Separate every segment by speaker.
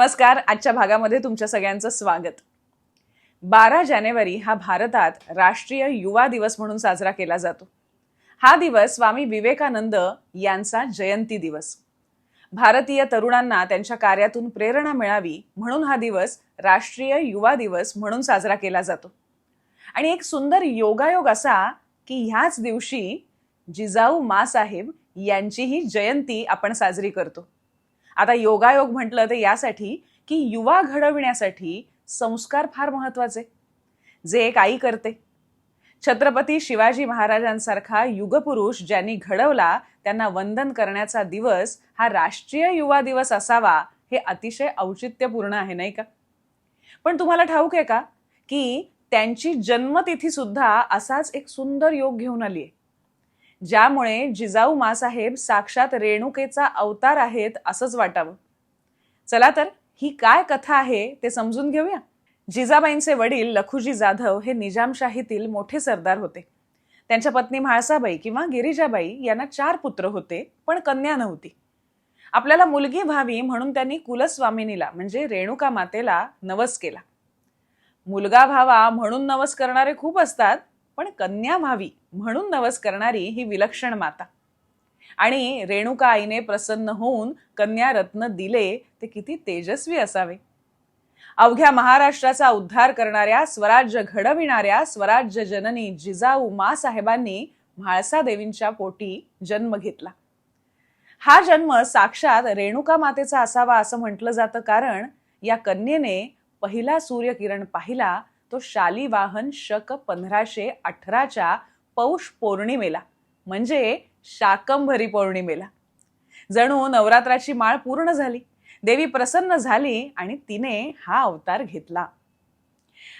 Speaker 1: नमस्कार आजच्या भागामध्ये तुमच्या सगळ्यांचं स्वागत. बारा जानेवारी हा भारतात राष्ट्रीय युवा दिवस म्हणून साजरा केला जातो. हा दिवस स्वामी विवेकानंद यांचा जयंती दिवस. भारतीय तरुणांना त्यांच्या कार्यातून प्रेरणा मिळावी म्हणून हा दिवस राष्ट्रीय युवा दिवस म्हणून साजरा केला जातो. आणि एक सुंदर योगायोग असा की ह्याच दिवशी जिजाऊ मासाहेब यांचीही जयंती आपण साजरी करतो. आता योगायोग म्हटलं तर यासाठी की युवा घडविण्यासाठी संस्कार फार महत्त्वाचे. जे एक आई करते. छत्रपती शिवाजी महाराजांसारखा युगपुरुष ज्यांनी घडवला त्यांना वंदन करण्याचा दिवस हा राष्ट्रीय युवा दिवस असावा हे अतिशय औचित्यपूर्ण आहे नाही का? पण तुम्हाला ठाऊक आहे का? की त्यांची जन्मतिथी सुद्धा असाच एक सुंदर योग घेऊन आली आहे ज्यामुळे जिजाऊ मासाहेब साक्षात रेणुकेचा अवतार आहेत असंच वाटावं. चला तर ही काय कथा आहे ते समजून घेऊया. जिजाबाईंचे वडील लखुजी जाधव हे निजामशाहीतील मोठे सरदार होते. त्यांच्या पत्नी म्हाळसाबाई किंवा गिरिजाबाई यांना चार पुत्र होते पण कन्या नव्हती. आपल्याला मुलगी व्हावी म्हणून त्यांनी कुलस्वामिनीला म्हणजे रेणुका मातेला नवस केला. मुलगा व्हावा म्हणून नवस करणारे खूप असतात पण कन्या व्हावी म्हणून नवस करणारी ही विलक्षण माता. आणि रेणुका आईने प्रसन्न होऊन कन्या रत्न दिले ते किती तेजस्वी असावे. अवघ्या महाराष्ट्राचा उद्धार करणाऱ्या स्वराज्य घडविणाऱ्या स्वराज्य जननी जिजाऊ मा साहेबांनी म्हाळसा देवींच्या पोटी जन्म घेतला. हा जन्म साक्षात रेणुका मातेचा असावा असं म्हटलं जातं कारण या कन्येने पहिला सूर्यकिरण पाहिला तो शालिवाहन शक पंधराशे अठराच्या पौष पौर्णिमेला म्हणजे शाकंभरी पौर्णिमेला. जणू नवरात्राची माळ पूर्ण झाली. देवी प्रसन्न झाली आणि तिने हा अवतार घेतला.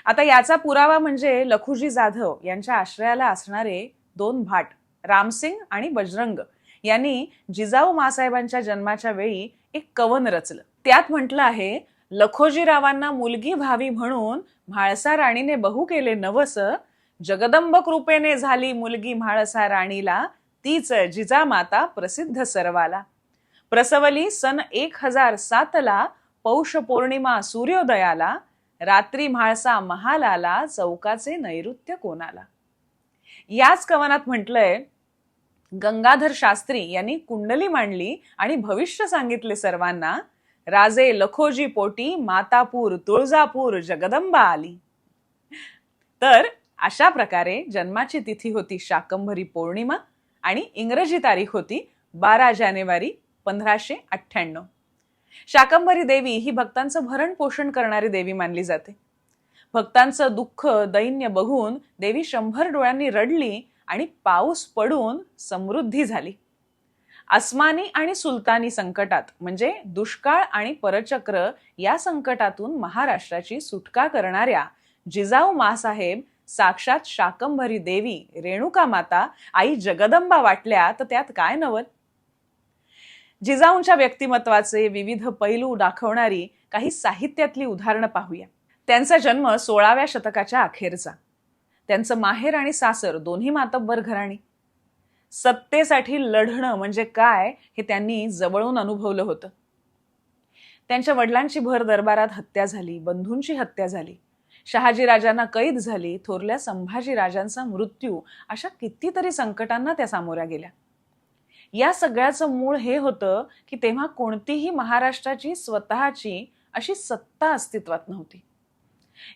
Speaker 1: आता याचा पुरावा म्हणजे लखुजी जाधव यांच्या आश्रयाला असणारे दोन भाट रामसिंग आणि बजरंग यांनी जिजाऊ मासाहेबांच्या जन्माच्या वेळी एक कवन रचलं. त्यात म्हटलं आहे लखोजीरावांना मुलगी व्हावी म्हणून म्हाळसा राणीने बहु केले नवस जगदंब कृपेने झाली मुलगी म्हाळसा राणीला तीच जिजामाता प्रसिद्ध सर्वाला. प्रसवली सन एक हजार सातला पौष पौर्णिमा सूर्योदयाला रात्री म्हाळसा महालाला चौकाचे नैऋत्य कोणाला. याच कवनात म्हटलंय गंगाधर शास्त्री यांनी कुंडली मांडली आणि भविष्य सांगितले सर्वांना राजे लखोजी पोटी मातापूर तुळजापूर जगदंबा आली तर अशा प्रकारे जन्माची तिथी होती शाकंभरी पौर्णिमा आणि इंग्रजी तारीख होती बारा जानेवारी पंधराशे अठ्ठ्याण्णव. शाकंभरी देवी ही भक्तांचं भरण पोषण करणारी देवी मानली जाते. भक्तांचं दुःख दैन्य बघून देवी शंभर डोळ्यांनी रडली आणि पाऊस पडून समृद्धी झाली. अस्मानी आणि सुलतानी संकटात म्हणजे दुष्काळ आणि परचक्र या संकटातून महाराष्ट्राची सुटका करणाऱ्या जिजाऊ मासाहेब साक्षात शाकंभरी देवी रेणुका माता आई जगदंबा वाटल्या तर त्यात काय नवल? जिजाऊंच्या व्यक्तिमत्वाचे विविध पैलू दाखवणारी काही साहित्यातली उदाहरणं पाहूया. त्यांचा जन्म सोळाव्या शतकाच्या अखेरचा. त्यांचं माहेर आणि सासर दोन्ही मातब्बर घराणी. सत्तेसाठी लढणं म्हणजे काय हे त्यांनी जवळून अनुभवलं होतं. त्यांच्या वडिलांची भर दरबारात हत्या झाली बंधूंची हत्या झाली. शहाजीराजांना कैद झाली थोरल्या संभाजीराजांचा मृत्यू अशा कितीतरी संकटांना त्या सामोऱ्या गेल्या. या सगळ्याचं मूळ हे होतं की तेव्हा कोणतीही महाराष्ट्राची स्वतःची अशी सत्ता अस्तित्वात नव्हती.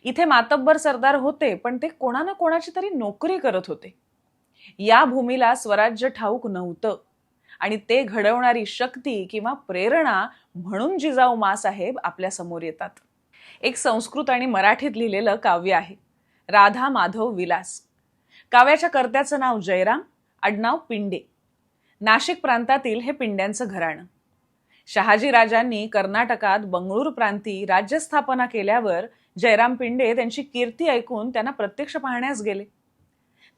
Speaker 1: इथे मातब्बर सरदार होते पण ते कोणा ना कोणाची तरी नोकरी करत होते. या भूमीला स्वराज्य ठाऊक नव्हतं. आणि ते घडवणारी शक्ती किंवा प्रेरणा म्हणून जिजाऊ मासाहेब आपल्यासमोर येतात. एक संस्कृत आणि मराठीत लिहिलेलं काव्य आहे. राधा माधव विलास. काव्याच्या कर्त्याचं नाव जयराम आडनाव पिंडे. नाशिक प्रांतातील हे पिंड्यांचं घराणं. शहाजीराजांनी कर्नाटकात बंगळूर प्रांती राज्यस्थापना केल्यावर जयराम पिंडे त्यांची कीर्ती ऐकून त्यांना प्रत्यक्ष पाहण्यास गेले.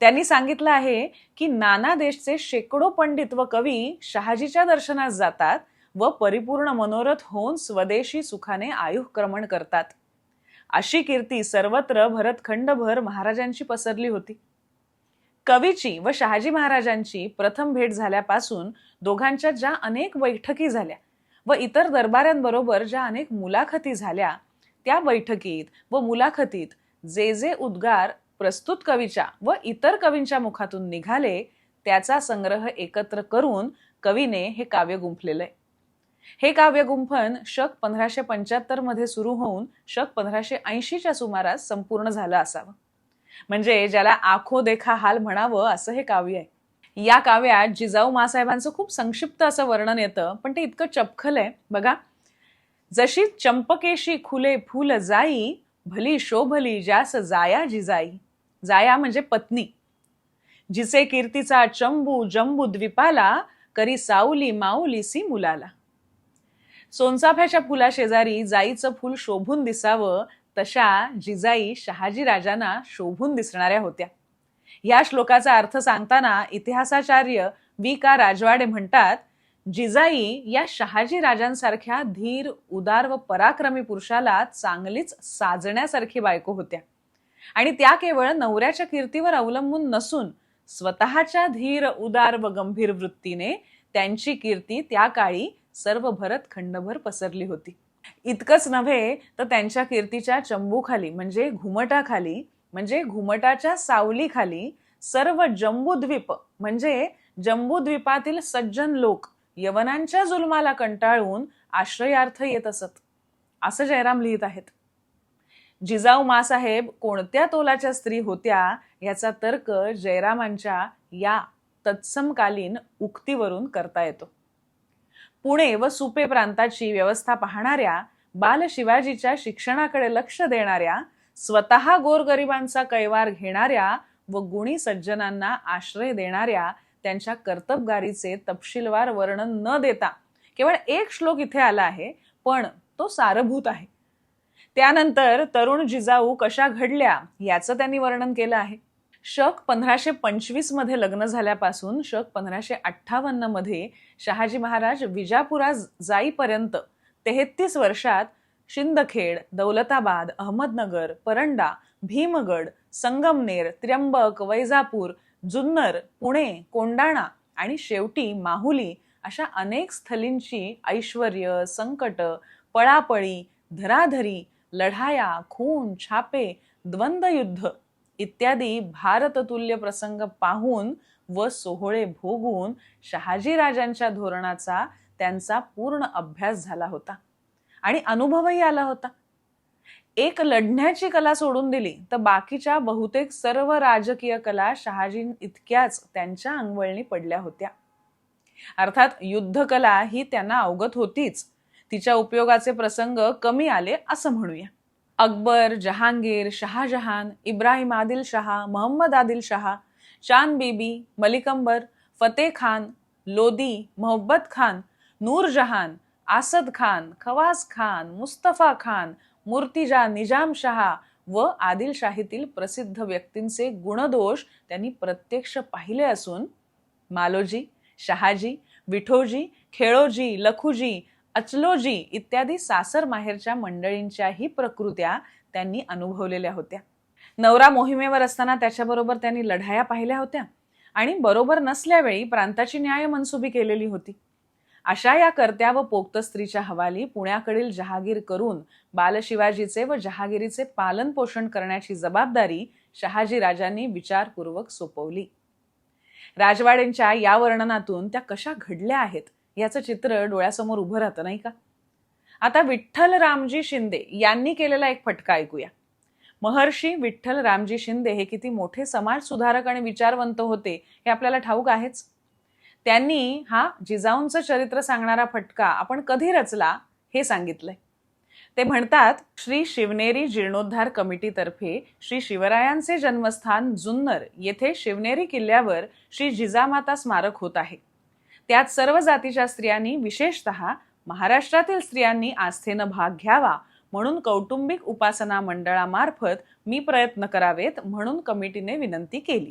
Speaker 1: त्यांनी सांगितलं आहे की नाना देशचे शेकडो पंडित व कवी शहाजीच्या दर्शनास जातात व परिपूर्ण मनोरथ होऊन स्वदेशी सुखाने आयुक्रमण करतात. अशी कीर्ती सर्वत्र भरतखंडभर महाराजांची पसरली होती. कवीची व शहाजी महाराजांची प्रथम भेट झाल्यापासून दोघांच्या ज्या अनेक बैठकी झाल्या व इतर दरबाऱ्यांबरोबर ज्या अनेक मुलाखती झाल्या त्या बैठकीत व मुलाखतीत जे जे उद्गार प्रस्तुत कवीच्या व इतर कवींच्या मुखातून निघाले त्याचा संग्रह एकत्र करून कवीने हे काव्य गुंफलेलं आहे हे काव्य गुंफन शक पंधराशे पंच्याहत्तरमध्ये सुरू होऊन शक पंधराशे ऐंशीच्या सुमारास संपूर्ण झालं असावं. म्हणजे ज्याला आखो देखा हाल म्हणावं असं हे काव्य आहे. या काव्यात जिजाऊ मासाहेबांचं खूप संक्षिप्त असं वर्णन येतं पण ते इतकं चपखल आहे. बघा जशी चंपकेशी खुले फुल जाई भली शोभली जास जाया जिजाई. जाया म्हणजे पत्नी. जिचे कीर्तीचा चंबू जंबू द्वीपाला करी साऊली माऊली सी मुलाला. सोनचाफ्याच्या फुला शेजारी जाईचं फुल शोभून दिसावं तशा जिजाई शहाजी राजांना शोभून दिसणाऱ्या होत्या. या श्लोकाचा अर्थ सांगताना इतिहासाचार्य वी का. राजवाडे म्हणतात जिजाई या शहाजी राजांसारख्या धीर उदार व पराक्रमी पुरुषाला चांगलीच साजण्यासारखी बायको होत्या. आणि त्या केवळ नवऱ्याच्या कीर्तीवर अवलंबून नसून स्वतःच्या धीर उदार व गंभीर वृत्तीने त्यांची कीर्ती त्या काळी सर्व भरत खंडभर पसरली होती. इतकंच नव्हे तर त्यांच्या कीर्तीच्या चंबूखाली म्हणजे घुमटाखाली म्हणजे घुमटाच्या सावलीखाली सर्व जम्बूद्वीप म्हणजे जम्बूद्वीपातील सज्जन लोक यवनांच्या जुलमाला कंटाळून आश्रयार्थ येत असत. असं जयराम लिहित आहेत. जिजाऊ मासाहेब कोणत्या तोलाच्या स्त्री होत्या याचा तर्क जयरामांच्या या तत्समकालीन उक्तीवरून करता येतो. पुणे व सुपे प्रांताची व्यवस्था पाहणाऱ्या बाल शिवाजीच्या शिक्षणाकडे लक्ष देणाऱ्या स्वतः गोरगरिबांचा कैवार घेणाऱ्या व गुणी सज्जनांना आश्रय देणाऱ्या त्यांच्या कर्तबगारीचे तपशीलवार वर्णन न देता केवळ एक श्लोक इथे आला आहे पण तो सारभूत आहे. त्यानंतर तरुण जिजाऊ कशा घडल्या याचं त्यांनी वर्णन केलं आहे. शक पंधराशे पंचवीसमध्ये लग्न झाल्यापासून शक पंधराशे अठ्ठावन्नमध्ये शहाजी महाराज विजापुरा जाईपर्यंत तेहतीस वर्षात शिंदखेड दौलताबाद अहमदनगर परंडा भीमगड संगमनेर त्र्यंबक वैजापूर जुन्नर पुणे कोंडाणा आणि शेवटी माहुली अशा अनेक स्थलींची ऐश्वर संकट पळापळी धराधरी लढाया खून छापे द्वंद्वयुद्ध इत्यादी भारततुल्य प्रसंग पाहून व सोहळे भोगून शहाजी राजांच्या धोरणाचा त्यांचा पूर्ण अभ्यास झाला होता आणि अनुभवही आला होता. एक लढण्याची कला सोडून दिली तर बाकीच्या बहुतेक सर्व राजकीय कला शहाजी इतक्याच त्यांच्या अंगवळणी पडल्या होत्या. अर्थात युद्धकला ही त्यांना अवगत होतीच. तिच्या उपयोगाचे प्रसंग कमी आले असं म्हणूया. अकबर जहांगीर शहाजहान इब्राहिम आदिल शहा मोहम्मद आदिल शहा चांद बीबी मलिकंबर फतेह खान लोदी मोहब्बत खान नूरजहान आसद खान खवाज खान मुस्तफा खान मूर्तिजा निजाम शहा व आदिलशाहीतील प्रसिद्ध व्यक्तींचे गुणदोष त्यांनी प्रत्यक्ष पाहिले असून मालोजी शहाजी विठोजी खेळोजी लखुजी अचलोजी इत्यादी सासर माहेरच्या मंडळींच्याही प्रकृत्या त्यांनी अनुभवलेल्या होत्या. नवरा मोहिमेवर असताना त्याच्याबरोबर त्यांनी लढाया पाहिल्या होत्या आणि बरोबर नसल्यावेळी प्रांताची न्याय मनसुबी केलेली होती. अशा या कर्त्या व पोक्त स्त्रीच्या हवाली पुण्याकडील जहागीर करून बालशिवाजीचे व जहागिरीचे पालन पोषण करण्याची जबाबदारी शहाजी राजांनी विचारपूर्वक सोपवली. राजवाड्यांच्या या वर्णनातून त्या कशा घडल्या आहेत? याचं चित्र डोळ्यासमोर उभं राहतं नाही का? आता विठ्ठल रामजी शिंदे यांनी केलेला एक फटका ऐकूया. महर्षी विठ्ठल रामजी शिंदे हे किती मोठे समाज सुधारक आणि विचारवंत होते हे आपल्याला ठाऊक आहेच. त्यांनी हा जिजाऊंचं चरित्र सांगणारा फटका आपण कधी रचला हे सांगितलंय. ते म्हणतात श्री शिवनेरी जीर्णोद्धार कमिटीतर्फे श्री शिवरायांचे जन्मस्थान जुन्नर येथे शिवनेरी किल्ल्यावर श्री जिजामाता स्मारक होत आहे. त्यात सर्व जातीच्या स्त्रियांनी विशेषत महाराष्ट्रातील स्त्रियांनी आस्थेनं भाग घ्यावा म्हणून कौटुंबिक उपासना मंडळामार्फत मी प्रयत्न करावेत म्हणून कमिटीने विनंती केली.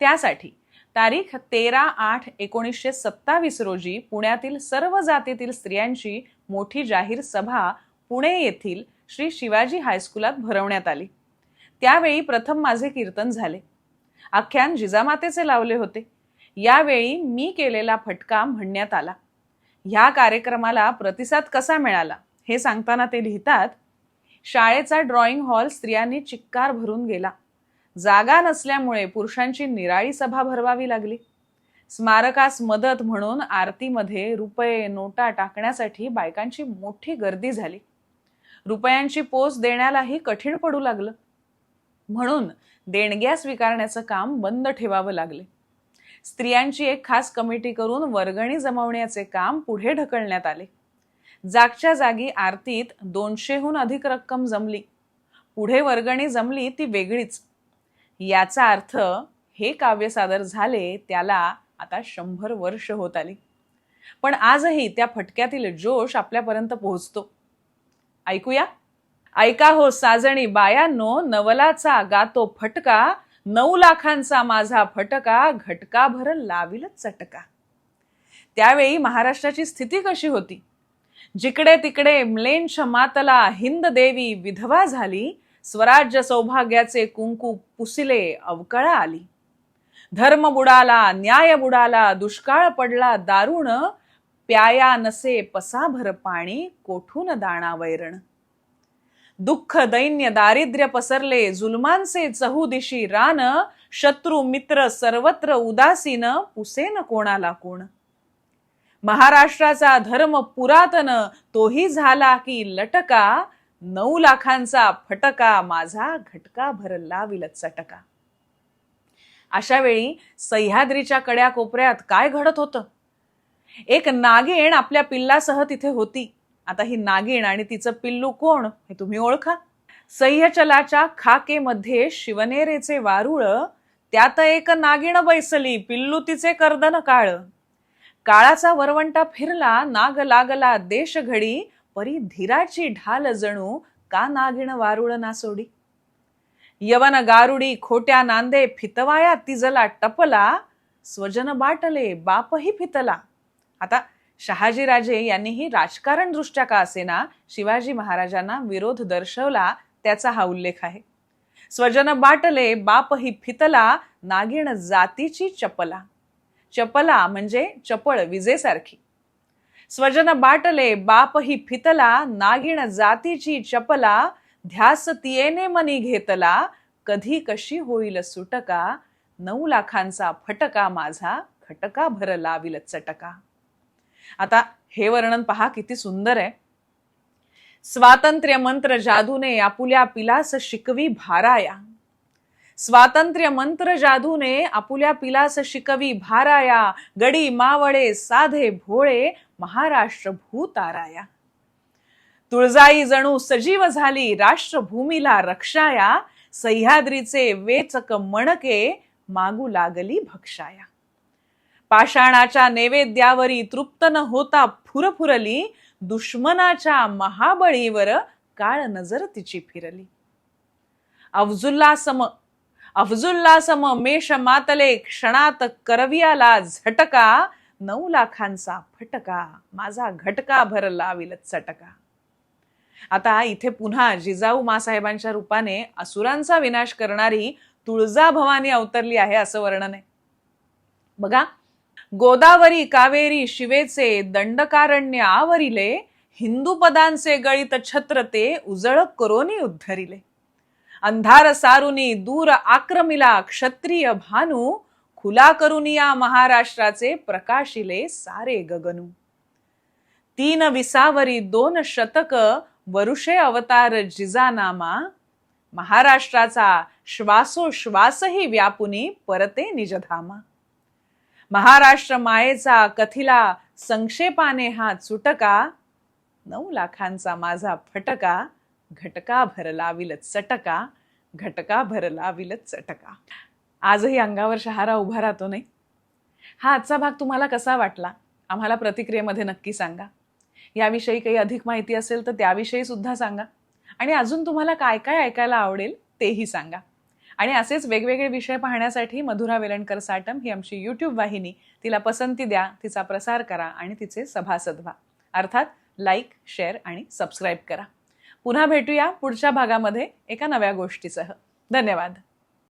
Speaker 1: त्यासाठी तारीख तेरा आठ एकोणीसशे सत्तावीस रोजी पुण्यातील सर्व जातीतील स्त्रियांची मोठी जाहीर सभा पुणे येथील श्री शिवाजी हायस्कुलात भरवण्यात आली. त्यावेळी प्रथम माझे कीर्तन झाले. आख्यान जिजामातेचे लावले होते. यावेळी मी केलेला फटका म्हणण्यात आला. ह्या कार्यक्रमाला प्रतिसाद कसा मिळाला हे सांगताना ते लिहितात शाळेचा ड्रॉइंग हॉल स्त्रियांनी चिक्कार भरून गेला. जागा नसल्यामुळे पुरुषांची निराळी सभा भरवावी लागली. स्मारकास मदत म्हणून आरतीमध्ये रुपये नोटा टाकण्यासाठी बायकांची मोठी गर्दी झाली. रुपयांची पोच देण्यालाही कठीण पडू लागलं. म्हणून देणग्या स्वीकारण्याचं काम बंद ठेवावं लागले. स्त्रियांची एक खास कमिटी करून वर्गणी जमवण्याचे काम पुढे ढकलण्यात आले. जागच्या जागी आरतीत दोनशेहून अधिक रक्कम जमली. पुढे वर्गणी जमली ती वेगळीच. याचा अर्थ हे काव्य सादर झाले त्याला आता शंभर वर्ष होत आली. पण आजही त्या फटक्यातील जोश आपल्यापर्यंत पोहोचतो. ऐकूया? ऐका हो साजणी बायांनो नवलाचा गातो फटका नऊ लाखांचा माझा फटका घटका भर चटका. त्यावेळी महाराष्ट्राची स्थिती कशी होती? जिकडे तिकडे म्लेंछ मातला हिंद देवी विधवा झाली स्वराज्य सौभाग्याचे कुंकू पुसिले अवकळा आली. धर्म बुडाला न्याय बुडाला दुष्काळ पडला दारुण प्याया नसे पसाभर पाणी कोठून दाणा वैरण दुःख दैन्य दारिद्र्य पसरले. जुलमांचे चहुदिशी रान शत्रू मित्र सर्वत्र उदासीन पुसेन कोणाला कोण? महाराष्ट्राचा धर्म पुरातन तोही झाला की लटका. नऊ लाखांचा फटका माझा घटका भरला विलत चटका. अशा वेळी सह्याद्रीच्या कड्या कोपऱ्यात काय घडत होतं? एक नागिण आपल्या पिल्लासह तिथे होती. आता ही नागिण आणि तिचं पिल्लू कोण हे तुम्ही ओळखा. सह्यचलाच्या खाकेमध्ये शिवनेरेचे वारुळ त्यात एक नागिण बैसली पिल्लू तिचे कर्दन काळ. काळाचा वरवंटा फिरला नाग लागला देश घडी परी धीराची ढाल जणू का नागिण वारुळ नासोडी यवन गारुडी खोट्या नांदे फितवाया तिजला टपला स्वजन बाटले बापही फितला. आता शहाजीराजे यांनीही राजकारण दृष्ट्या का असेना शिवाजी महाराजांना विरोध दर्शवला त्याचा हा उल्लेख आहे. स्वजन बाटले बापही फितला नागिण जातीची चपला. चपला म्हणजे चपळ विजेसारखी. स्वजन बाटले बापही फितला नागिण जातीची चपला ध्यास तियेने मनी घेतला कधी कशी होईल सुटका नऊ लाखांचा फटका माझा खटका भर लाविल चटका. आता हे वर्णन पहा किती सुंदर आहे. स्वातंत्र्य मंत्र जादूने आपुल्या पिलास शिकवी भाराया. स्वातंत्र्य मंत्र जादूने आपुल्या पिलास शिकवी भाराया. गडी मावळे साधे भोळे महाराष्ट्र भूताराया तुळजाई जणू सजीव झाली राष्ट्रभूमीला रक्षाया. सह्याद्रीचे वेचक मणके मागू लागली भक्षाया. पाषाणाच्या नैवेद्यावरी तृप्त न होता फुरफुरली दुश्मनाच्या महाबळीवर काळ नजर तिची फिरली. अफजुल्लासम अफजुल्लासम मेष मातले क्षणात करवियाला झटका नऊ लाखांचा फटका माझा घटका भर लाविल चटका. आता इथे पुन्हा जिजाऊ मासाहेबांच्या रूपाने असुरांचा विनाश करणारी तुळजा भवानी अवतरली आहे असं वर्णन आहे. बघा गोदावरी कावेरी शिवेचे दंडकारण्य आवरिले हिंदू पदांचे गळित छत्र ते उजळ करोनी उद्धरिले. अंधार सारुनी दूर आक्रमिला क्षत्रिय भानू खुला करुनिया महाराष्ट्राचे प्रकाशिले सारे गगनू. तीन विसावरी दोन शतक वरुषे अवतार जिजानामा महाराष्ट्राचा श्वासोश्वासही व्यापुनी परते निजधामा. महाराष्ट्र मायेचा कथिला संक्षेपाने हा चुटका. नऊ लाखांचा माझा फटका. घटका भरला विलत चटका. घटका भरला विलत चटका. आजही अंगावर शहारा उभा राहतो नाही? हा आजचा भाग तुम्हाला कसा वाटला? आम्हाला प्रतिक्रियेमध्ये नक्की सांगा. याविषयी काही अधिक माहिती असेल तर त्याविषयी सुद्धा सांगा. आणि अजून तुम्हाला काय काय ऐकायला आवडेल तेही सांगा. आणि असेच वेगवेगळे विषय पाहण्यासाठी मधुरा वेलणकर साटम ही आमची यूट्यूब वाहिनी. तिला पसंती द्या तिचा प्रसार करा आणि तिचे सभासद व्हा अर्थात लाईक शेअर आणि सबस्क्राईब करा. पुन्हा भेटूया पुढच्या भागामध्ये एका नव्या गोष्टीसह. धन्यवाद.